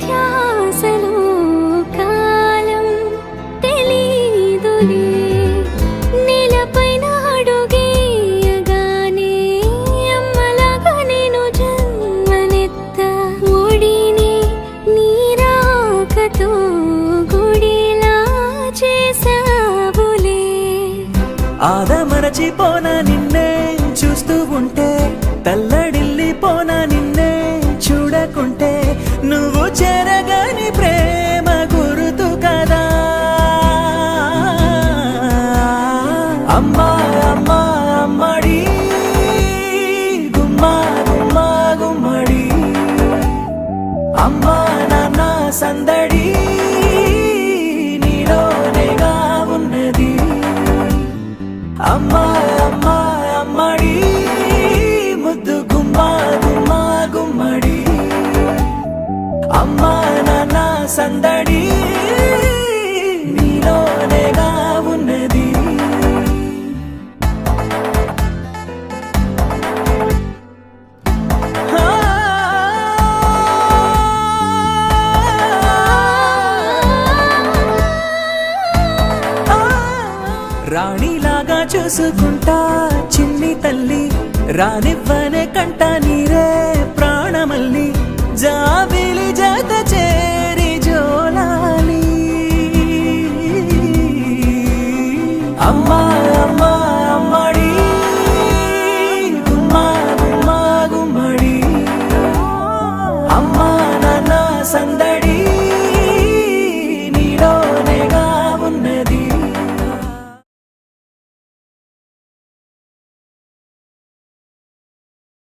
ధ్యాసలో కాలం తెలీదులే. నేలపైన అడుగేయగానే అమ్మలాగా నేను జన్మనెత్త ఒడిని నీరాకతో గుడిలా చేసావులే ఆదమరచిపోన నిన్నే అమ్మా అమ్మా అమ్మడి. గుమ్మా గుమ్మా గుమ్మడి. అమ్మా నాన్న సందడి. నీలోనేగా ఉన్నది. అమ్మా అమ్మా అమ్మడి. ముద్దు గుమ్మా గుమ్మా గుమ్మడి. అమ్మా నాన్న సందడి. రాణిలాగా చూసుకుంటా చిన్ని తల్లి. రానివ్వనే కంట నీరే ప్రాణమల్లి. జాబిలి జత చేరి జోలాలి. అమ్మా అమ్మా అమ్మడి. గుమ్మా గుమ్మా గుమ్మడి. అమ్మా నాన్న సందడి